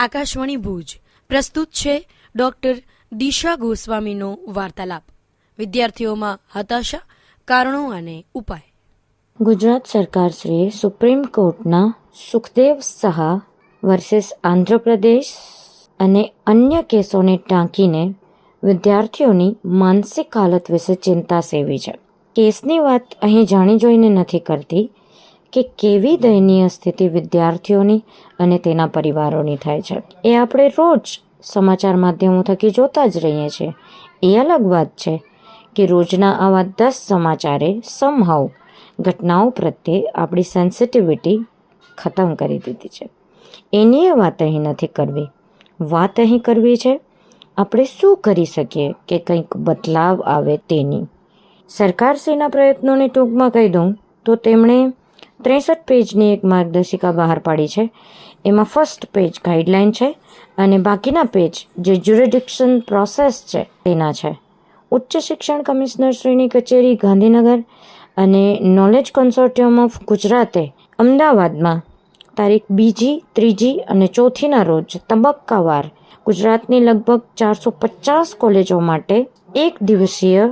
આકાશવાણી ભુજ. પ્રસ્તુત છે ડોક્ટર દિશા ગોસ્વામીનો વાર્તાલાપ. વિદ્યાર્થીઓમાં હતાશા, કારણો અને ઉપાય. ગુજરાત સરકારશ્રીએ સુપ્રીમ કોર્ટના સુખદેવ સહા વર્સિસ આંધ્રપ્રદેશ અને અન્ય કેસોને ટાંકીને વિદ્યાર્થીઓની માનસિક હાલત વિશે ચિંતા સેવી છે. કેસની વાત અહીં જાણી જોઈને નથી કરતી કે કેવી દયનીય સ્થિતિ વિદ્યાર્થીઓની અને તેના પરિવારોની થાય છે. એ આપણે રોજ સમાચાર માધ્યમો થકી જોતા જ રહીએ છીએ. એ અલગ વાત છે કે રોજના આવા દસ સમાચારે સમહાવ ઘટનાઓ પ્રત્યે આપણી સેન્સિટિવિટી ખતમ કરી દીધી છે. એની એ વાત અહીં નથી કરવી. વાત અહીં કરવી છે આપણે શું કરી શકીએ કે કંઈક બદલાવ આવે તેની. સરકારશ્રીના પ્રયત્નોને ટૂંકમાં કહી દઉં તો તેમણે ત્રેસઠ પેજની એક માર્ગદર્શિકા બહાર પાડી છે. એમાં ફર્સ્ટ પેજ ગાઈડલાઇન છે અને બાકીના પેજ જે જ્યુરિડિક્શન પ્રોસેસ છે તેના છે. ઉચ્ચ શિક્ષણ કમિશનરશ્રીની કચેરી ગાંધીનગર અને નોલેજ કન્સોર્ટિયમ ઓફ ગુજરાતે અમદાવાદમાં તારીખ બીજી, ત્રીજી અને ચોથીના રોજ તબક્કાવાર ગુજરાતની લગભગ ચારસો પચાસ કોલેજો માટે એક દિવસીય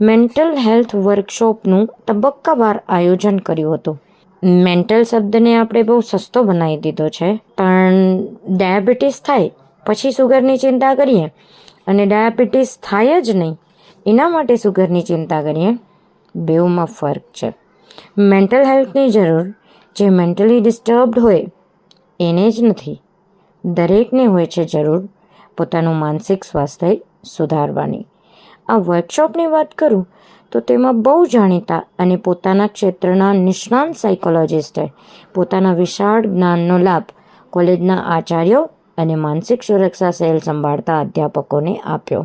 મેન્ટલ હેલ્થ વર્કશોપનું તબક્કાવાર આયોજન કર્યું હતું. મેન્ટલ શબ્દને આપણે બહુ સસ્તો બનાવી દીધો છે. પણ ડાયાબિટીસ થાય, પછી સુગરની ચિંતા કરીએ. અને ડાયાબિટીસ થાય જ નહીં, એના માટે સુગરની ચિંતા કરીએ. બેઉમાં ફરક છે. મેન્ટલ હેલ્થની જરૂર, જે મેન્ટલી ડિસ્ટર્બડ હોય, એને જ નથી. દરેકને હોય છે જરૂર પોતાનું માનસિક સ્વાસ્થ્ય સુધારવાની. આ વર્કશોપની વાત કરું, તો તેમાં બહુ જાણીતા અને પોતાના ક્ષેત્રના નિષ્ણાંત સાયકોલોજિસ્ટે પોતાના વિશાળ જ્ઞાનનો લાભ કોલેજના આચાર્યો અને માનસિક સુરક્ષા સેલ સંભાળતા અધ્યાપકોને આપ્યો.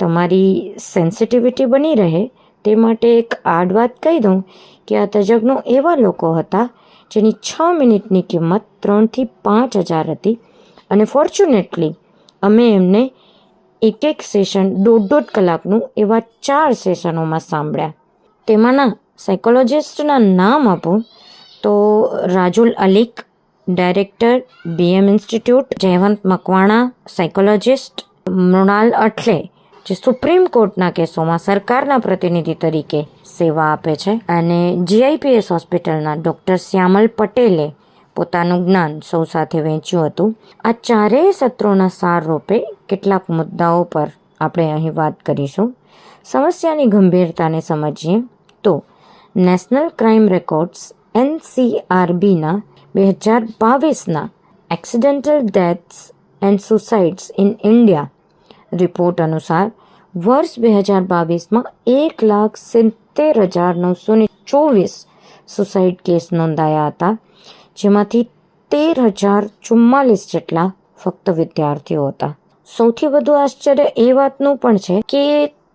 તમારી સેન્સિટિવિટી બની રહે તે માટે એક આડ વાત કહી દઉં કે આ તજજ્ઞો એવા લોકો હતા જેની છ મિનિટની કિંમત ત્રણથી પાંચ હજાર હતી અને ફોર્ચ્યુનેટલી અમે એમને એક એક સેશન દોઢ દોઢ કલાકનું એવા ચાર સેશનોમાં સાંભળ્યા. તેમાંના સાયકોલોજિસ્ટના નામ આપું તો Rajul Alik director BM institute Jaywant Makwana psychologist Mrunal Athale, જે સુપ્રીમ કોર્ટના કેસોમાં સરકારના પ્રતિનિધિ તરીકે સેવા આપે છે. અને જીઆઈપીએસ હોસ્પિટલના ડૉક્ટર શ્યામલ પટેલે પોતાનું જ્ઞાન સૌ સાથે વહેંચ્યું હતું. આ ચારેય સત્રોના સાર રૂપે કેટલાક મુદ્દાઓ પર આપણે અહીં વાત કરીશું. સમસ્યાની ગંભીરતાને સમજીએ તો નેશનલ ક્રાઇમ રેકોર્ડ્સ એનસીઆરબીના બે હજાર બાવીસના accidental deaths and suicides in India report અનુસાર વર્ષ બે હજાર બાવીસમાં એક લાખ સિત્તેર હજાર નવસો ને ચોવીસ સુસાઇડ કેસ નોંધાયા હતા, જેમાંથી તેર હજાર ચુમ્માલીસ જેટલા ફક્ત વિદ્યાર્થીઓ હતા. સૌથી વધુ આશ્ચર્ય એ વાતનું પણ છે કે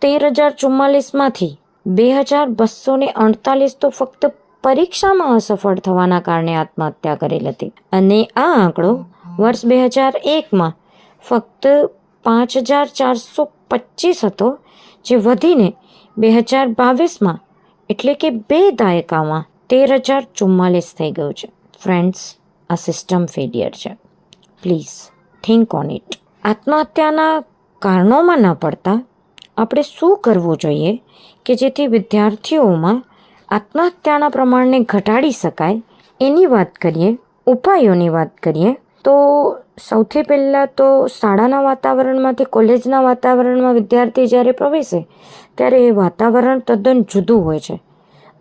તેર હજાર ચુમ્માલીસમાંથી બે હજાર બસો ને અડતાલીસ તો ફક્ત પરીક્ષામાં અસફળ થવાના કારણે આત્મહત્યા કરેલ હતી. અને આ આંકડો વર્ષ બે હજાર એકમાં ફક્ત પાંચ હજાર ચારસો પચીસ હતો, જે વધીને બે હજાર બાવીસમાં એટલે કે બે દાયકામાં તેર હજાર ચુમ્માલીસ થઈ ગયું છે. ફ્રેન્ડ્સ, આ સિસ્ટમ ફેલિયર છે. Please, think on it. આત્મહત્યાના કારણોમાં ન પડતા, આપણે શું કરવું જોઈએ કે જેથી વિદ્યાર્થીઓમાં આત્મહત્યાના પ્રમાણને ઘટાડી શકાય? એની વાત કરીએ, ઉપાયોની વાત કરીએ, તો સૌથી પહેલાં તો શાળાના વાતાવરણમાંથી કોલેજના વાતાવરણમાં વિદ્યાર્થી જ્યારે પ્રવેશે, ત્યારે એ વાતાવરણ તદ્દન જુદું હોય છે.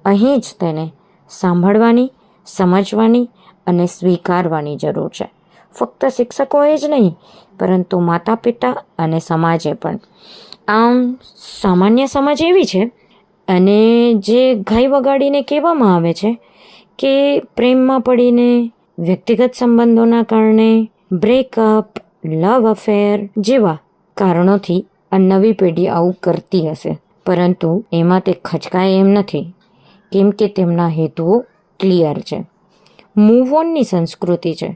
અહીં જ તેને સાંભળવાની, સમજવાની અને સ્વીકારવાની જરૂર છે. ફક્ત શિક્ષકોએ જ નહીં, પરંતુ માતા પિતા અને સમાજે પણ. આમ, સામાન્ય સમજ એવી છે અને જે ગાય વગાડીને કહેવામાં આવે છે કે પ્રેમમાં પડીને, વ્યક્તિગત સંબંધોના કારણે, બ્રેકઅપ, લવ અફેર જેવા કારણોથી આ નવી પેઢી આવું કરતી હશે. પરંતુ એમાં તે ખચકાય એમ નથી, કેમ કે તેમના હેતુઓ ક્લિયર છે. મૂવ ઓનની સંસ્કૃતિ છે.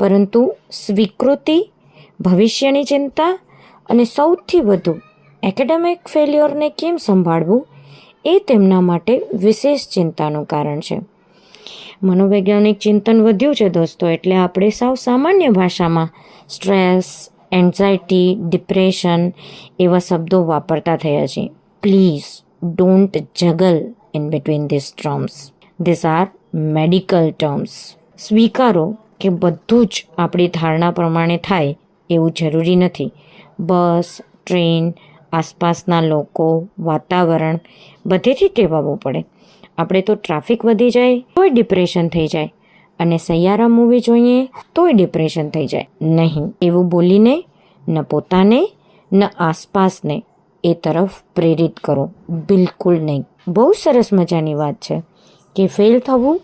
પરંતુ સ્વીકૃતિ, ભવિષ્યની ચિંતા અને સૌથી વધુ એકેડેમિક ફેલ્યોરને કેમ સંભાળવું એ તેમના માટે વિશેષ ચિંતાનું કારણ છે. મનોવૈજ્ઞાનિક ચિંતન વધ્યું છે દોસ્તો, એટલે આપણે સાવ સામાન્ય ભાષામાં સ્ટ્રેસ, એન્ઝાયટી, ડિપ્રેશન એવા શબ્દો વાપરતા થયા છીએ. Please don't juggle in between this terms. This are medical terms. સ્વીકારો કે બધું જ આપણી ધારણા પ્રમાણે થાય એવું જરૂરી નથી. બસ, ટ્રેન, આસપાસના લોકો, વાતાવરણ, બધેથી ટેવાવવું પડે. આપણે તો ટ્રાફિક વધી જાય, તોય ડિપ્રેશન થઈ જાય. અને સૈયારા મૂવી જોઈએ, તોય ડિપ્રેશન થઈ જાય. નહીં, એવું બોલીને, ન પોતાને, ન આસપાસને એ તરફ પ્રેરિત કરો. બિલકુલ નહીં. બહુ સરસ મજાની વાત છે કે ફેલ થવું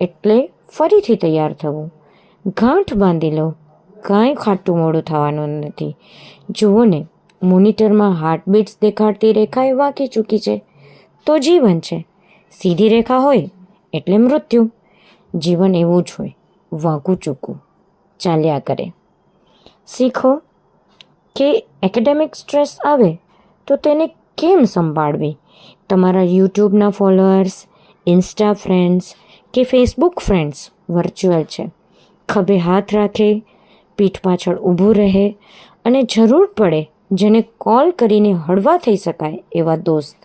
એટલે ફરીથી તૈયાર થવું. ગાંઠ બાંધી લો કાંઈ ખાટું મોડું થવાનું નથી. જુઓ ને, મોનિટરમાં હાર્ટબીટ્સ દેખાડતી રેખા એ વાંકી ચૂકી છે. તો જીવન છે. સીધી રેખા હોય એટલે મૃત્યુ. જીવન એવું જ હોય. વાંકું ચૂકું. ચાલ્યા કરે. શીખો કે એકેડેમિક સ્ટ્રેસ આવે તો તેને કેમ સંભાળવી? તમારા યુટ્યુબના ફોલોઅર્સ ઇન્સ્ટા ફ્રેન્ડ્સ કે ફેસબુક ફ્રેન્ડ્સ વર્ચ્યુઅલ છે. ખભે હાથ રાખે, પીઠ પાછળ ઊભું રહે અને જરૂર પડે જેને કોલ કરીને હળવા થઈ શકાય એવા દોસ્ત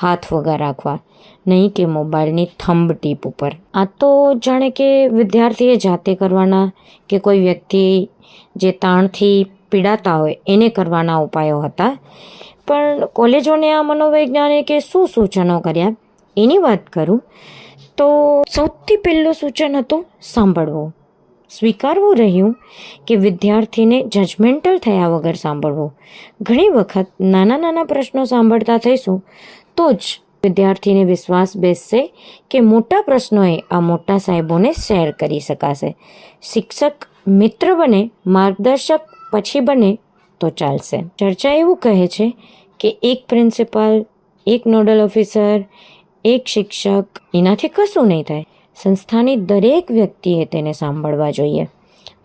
હાથ વગા રાખવા. નહીં કે મોબાઈલની થંબ ટીપ ઉપર. આ તો જાણે કે વિદ્યાર્થીએ જાતે કરવાના કે કોઈ વ્યક્તિ જે તાણથી પીડાતા હોય એને કરવાના ઉપાયો હતા. પણ કોલેજોને આ મનોવૈજ્ઞાનિકે શું સૂચનો કર્યા? એની વાત કરું તો સૌથી પહેલું સૂચન હતું સાંભળવું. સ્વીકારવું રહ્યું કે વિદ્યાર્થીને જજમેન્ટલ થયા વગર સાંભળવું. ઘણી વખત નાના નાના પ્રશ્નો સાંભળતા થઈશું તો જ વિદ્યાર્થીને વિશ્વાસ બેસશે કે મોટા પ્રશ્નોએ આ મોટા સાહેબોને શેર કરી શકાશે. શિક્ષક મિત્ર બને, માર્ગદર્શક પછી બને તો ચાલશે. ચર્ચા એવું કહે છે કે એક પ્રિન્સિપાલ, એક નોડલ ઓફિસર, એક શિક્ષક, એનાથી કશું નહીં થાય. સંસ્થાની દરેક વ્યક્તિએ તેને સાંભળવા જોઈએ.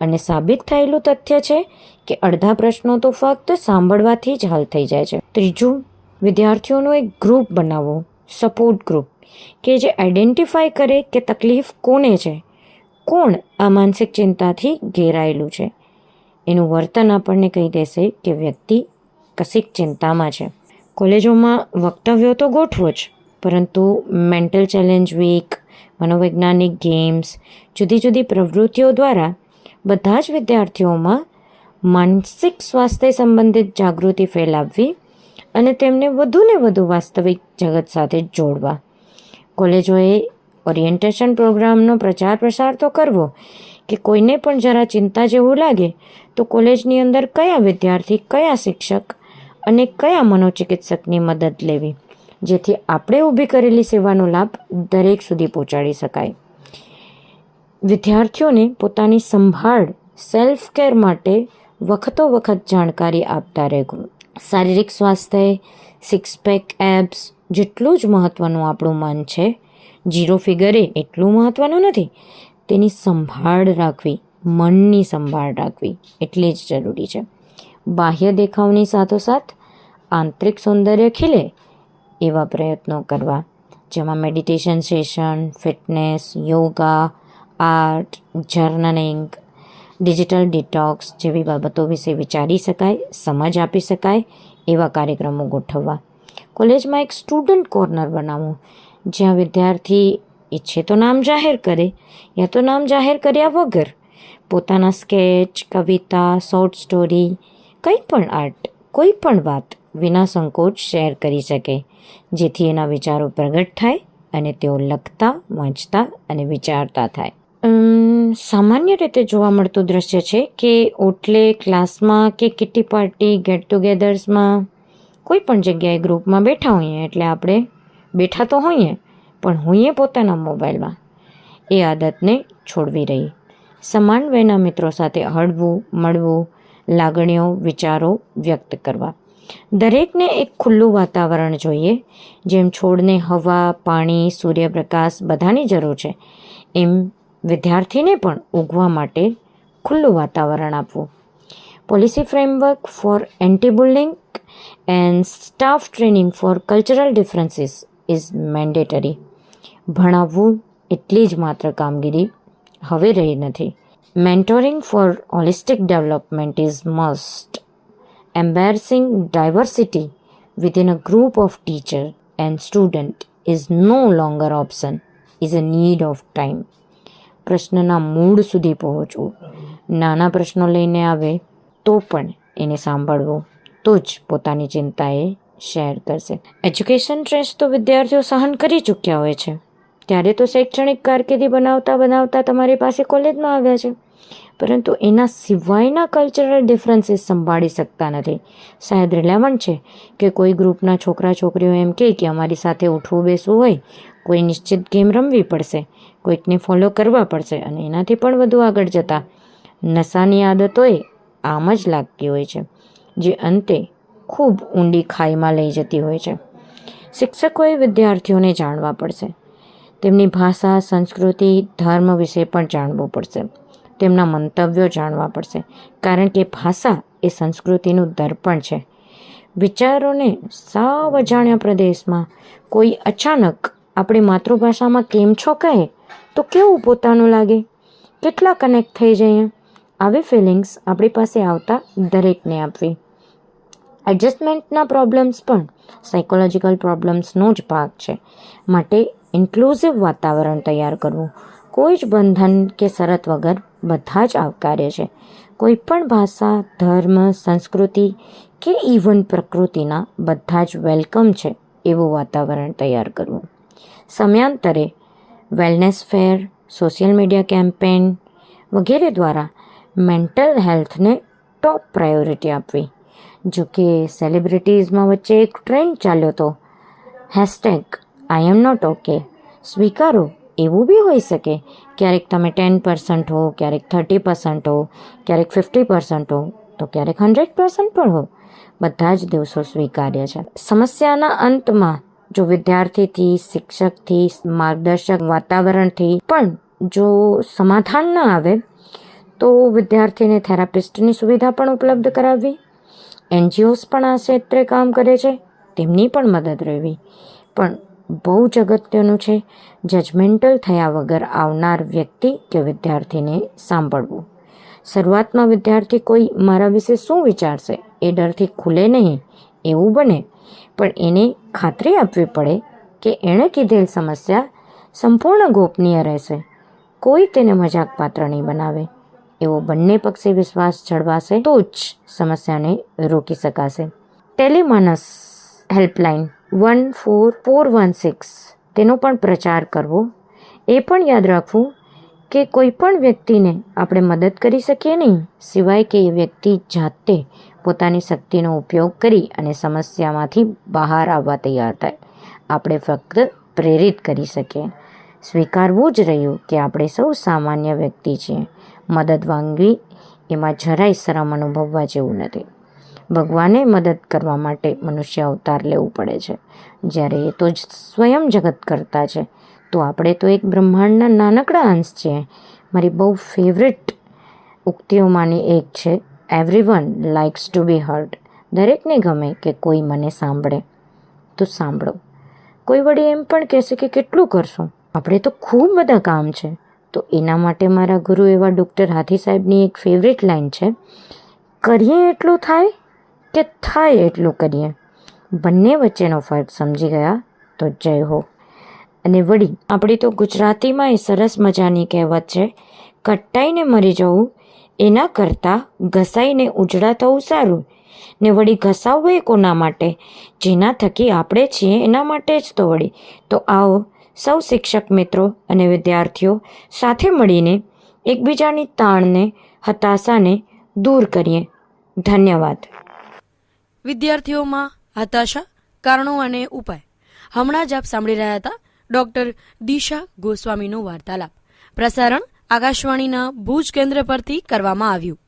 અને સાબિત થયેલું તથ્ય છે કે અડધા પ્રશ્નો તો ફક્ત સાંભળવાથી જ હલ થઈ જાય છે. ત્રીજું, વિદ્યાર્થીઓનું એક ગ્રુપ બનાવવું, સપોર્ટ ગ્રુપ, કે જે આઈડેન્ટિફાય કરે કે તકલીફ કોને છે. કોણ આ માનસિક ચિંતાથી ઘેરાયેલું છે? એનું વર્તન આપણને કહી દેશે કે વ્યક્તિ કશીક ચિંતામાં છે. કોલેજોમાં વક્તવ્યો તો ગોઠવો જ, પરંતુ મેન્ટલ ચેલેન્જ વીક મનોવૈજ્ઞાનિક ગેમ્સ જુદી જુદી પ્રવૃત્તિઓ દ્વારા બધા જ વિદ્યાર્થીઓમાં માનસિક સ્વાસ્થ્ય સંબંધિત જાગૃતિ ફેલાવવી અને તેમને વધુને વધુ વાસ્તવિક જગત સાથે જોડવા. કોલેજોએ ઓરિએન્ટેશન પ્રોગ્રામનો પ્રચાર પ્રસાર તો કરવો કે કોઈને પણ જરા ચિંતા જેવું લાગે તો કોલેજની અંદર કયા વિદ્યાર્થી, કયા શિક્ષક અને કયા મનોચિકિત્સકની મદદ લેવી? જેથી આપણે ઊભી કરેલી સેવાનો લાભ દરેક સુધી પહોંચાડી શકાય. વિદ્યાર્થીઓને પોતાની સંભાળ સેલ્ફ કેર માટે વખતો વખત જાણકારી આપતા રહેવું. શારીરિક સ્વાસ્થ્ય સિક્સ પેક એબ્સ જેટલું જ મહત્ત્વનું આપણું મન છે. જીરો ફિગરે એટલું મહત્ત્વનું નથી. તેની સંભાળ રાખવી, મનની સંભાળ રાખવી એટલી જ જરૂરી છે. બાહ્ય દેખાવની સાથોસાથ આંતરિક સૌંદર્ય ખીલે એવા પ્રયત્નો કરવા. જેમાં meditation session fitness yoga art journaling digital detox જેવી બાબતો વિશે વિચારી શકાય, સમજ આપી શકાય, એવા કાર્યક્રમો ગોઠવવા. કોલેજમાં એક સ્ટુડન્ટ કોર્નર બનાવવું જ્યાં વિદ્યાર્થી ઈચ્છે તો નામ જાહેર કરે, યા તો નામ જાહેર કર્યા વગર પોતાના સ્કેચ કવિતા શોર્ટ સ્ટોરી કંઈ પણ આર્ટ કોઈ પણ વાત વિના સંકોચ શેર કરી શકે. જેથી એના વિચારો પ્રગટ થાય અને તેઓ લખતા, વાંચતા અને વિચારતા થાય. સામાન્ય રીતે જોવા મળતું દ્રશ્ય છે કે ઓટલે ક્લાસમાં કે કિટી પાર્ટી, ગેટ ટુગેધર્સમાં કોઈ પણ જગ્યાએ ગ્રુપમાં બેઠા હોઈએ, એટલે આપણે બેઠા તો હોઈએ, પણ હોઈએ પોતાના મોબાઈલમાં. એ આદતને છોડવી રહી. સમાન વયના મિત્રો સાથે હળવું, મળવું, લાગણીઓ, વિચારો વ્યક્ત કરવા. દરેકને એક ખુલ્લું વાતાવરણ જોઈએ, જેમ છોડને હવા, પાણી, સૂર્યપ્રકાશ બધાની જરૂર છે. એમ વિદ્યાર્થીને પણ ઉગવા માટે ખુલ્લું વાતાવરણ આપવું. Policy framework for anti bullying and staff training for cultural differences is mandatory. ભણાવવું એટલી જ માત્ર કામગીરી હવે રહી નથી. Mentoring for holistic development is must. Embarrassing diversity within a group of teacher and student is no longer option, is a need of time. પ્રશ્નના મૂળ સુધી પહોંચવું. નાના પ્રશ્નો લઈને આવે તો પણ એને સાંભળવું. તો જ પોતાની ચિંતાએ શેર કરશે. એજ્યુકેશન સ્ટ્રેસ તો વિદ્યાર્થીઓ સહન કરી ચૂક્યા હોય છે. ત્યારે તો શૈક્ષણિક કારકિર્દી બનાવતા બનાવતા તમારી પાસે કોલેજમાં આવ્યા છે. પરંતુ એના સિવાયના કલ્ચરલ ડિફરન્સીસ સંભાળી શકતા નથી. શાયદ રિલેવન્ટ છે કે કોઈ ગ્રુપના છોકરા છોકરીઓ એમ કહે કે અમારી સાથે ઉઠવું બેસવું હોય, કોઈ નિશ્ચિત ગેમ રમવી પડશે, કોઈકને ફોલો કરવા પડશે અને એનાથી પણ વધુ આગળ જતા નશાની આદતોએ આમ જ લાગતી હોય છે, જે અંતે ખૂબ ઊંડી ખાઈમાં લઈ જતી હોય છે. શિક્ષકોએ વિદ્યાર્થીઓને જાણવા પડશે. તેમની ભાષા, સંસ્કૃતિ, ધર્મ વિશે પણ જાણવું પડશે. તેમના મંતવ્યો જાણવા પડશે. કારણ કે ભાષા એ સંસ્કૃતિનું દર્પણ છે. વિચારોને સાવ અજાણ્યા પ્રદેશમાં કોઈ અચાનક આપણી માતૃભાષામાં કેમ છો કહે, તો કેવું પોતાનું લાગે? કેટલા કનેક્ટ થઈ જઈએ? આવી ફિલિંગ્સ આપણી પાસે આવતા દરેકને આપવી. એડજસ્ટમેન્ટના પ્રોબ્લેમ્સ પણ સાયકોલોજીકલ પ્રોબ્લેમ્સનો જ ભાગ છે. માટે ઇન્ક્લુઝિવ વાતાવરણ તૈયાર કરવું. કોઈ જ બંધન કે શરત વગર બધા જ આવકારે છે. કોઈ પણ ભાષા, ધર્મ, સંસ્કૃતિ કે ઇવન પ્રકૃતિના બધા જ વેલકમ છે એવું વાતાવરણ તૈયાર કરવું. સમયાંતરે wellness fair social media campaign વગેરે દ્વારા મેન્ટલ હેલ્થને ટોપ પ્રાયોરિટી આપવી. જો કે સેલિબ્રિટીઝમાં વચ્ચે એક ટ્રેન્ડ ચાલ્યો હતો hashtag I am not okay સ્વીકારો એવું બી હોઈ શકે. ક્યારેક તમે ટેન પર્સન્ટ હો, ક્યારેક થર્ટી પર્સન્ટ હો, ક્યારેક ફિફ્ટી પર્સન્ટ હો, તો ક્યારેક હંડ્રેડ પર્સન્ટ પણ હો. બધા જ દિવસો સ્વીકાર્ય છે. સમસ્યાના અંતમાં જો વિદ્યાર્થીથી, શિક્ષકથી, માર્ગદર્શક વાતાવરણથી પણ જો સમાધાન ન આવે, તો વિદ્યાર્થીને થેરાપિસ્ટની સુવિધા પણ ઉપલબ્ધ કરાવવી, એનજીઓસ પણ આ ક્ષેત્રે કામ કરે છે, તેમની પણ મદદ રહેવી. પણ બહુ જ અગત્યનું છે. જજમેન્ટલ થયા વગર આવનાર વ્યક્તિ કે વિદ્યાર્થીને સાંભળવું. શરૂઆતમાં વિદ્યાર્થી કોઈ મારા વિશે શું વિચારશે? એ ડરથી ખુલે નહીં. એવું બને. પણ એને ખાતરી આપવી પડે કે એણે કીધેલ સમસ્યા સંપૂર્ણ ગોપનીય રહેશે. કોઈ તેને મજાક પાત્ર નહીં બનાવે. એવો બંને પક્ષે વિશ્વાસ જળવાશે તો જ સમસ્યાને રોકી શકાશે. TeleMANAS helpline one four four one six તેનો પણ પ્રચાર કરવો. એ પણ યાદ રાખવું કે કોઈ પણ વ્યક્તિને આપણે મદદ કરી શકીએ નહીં, સિવાય કે એ વ્યક્તિ જાતે પોતાની શક્તિનો ઉપયોગ કરી અને સમસ્યામાંથી બહાર આવવા તૈયાર થાય. આપણે ફક્ત પ્રેરિત કરી શકીએ. સ્વીકારવું જ રહ્યું કે આપણે સૌ સામાન્ય વ્યક્તિ છીએ. મદદ માંગવી એમાં જરાય શરમ અનુભવવા જેવું નથી. ભગવાને મદદ કરવા માટે મનુષ્ય અવતાર લેવું પડે છે. જ્યારે એ તો જ સ્વયં જગત કરતા છે, તો આપણે તો એક બ્રહ્માંડના નાનકડા અંશ છીએ મારી બહુ ફેવરેટ ઉક્તિઓમાંની એક છે everyone likes to be heard દરેકને ગમે કે કોઈ મને સાંભળે, તો સાંભળો. કોઈ વળી એમ પણ કહેશે કે કેટલું કરશું? આપણે તો ખૂબ બધા કામ છે. તો એના માટે મારા ગુરુ એવા ડૉક્ટર હાથી સાહેબની એક ફેવરેટ લાઈન છે, કરીએ એટલું થાય કે થાય એટલું કરીએ. બંને વચ્ચેનો ફરક સમજી ગયા તો જય હો. અને વળી, આપણી તો ગુજરાતીમાં એ સરસ મજાની કહેવત છે કટ્ટાઈને મરી જવું, એના કરતાં ઘસાઈને ઉજળા થવું સારું. ને વળી, ઘસાવવું એ કોના માટે? જેના થકી આપણે છીએ એના માટે જ તો વળી. તો આવો, સૌ શિક્ષક મિત્રો અને વિદ્યાર્થીઓ સાથે મળીને એકબીજાની તાણને, હતાશાને દૂર કરીએ. ધન્યવાદ. વિદ્યાર્થીઓમાં હતાશા, કારણો અને ઉપાય. હમણાં જ આપ સાંભળી રહ્યા હતા ડોક્ટર દિશા ગોસ્વામીનો વાર્તાલાપ. પ્રસારણ આકાશવાણીના ભુજ કેન્દ્ર પરથી કરવામાં આવ્યું.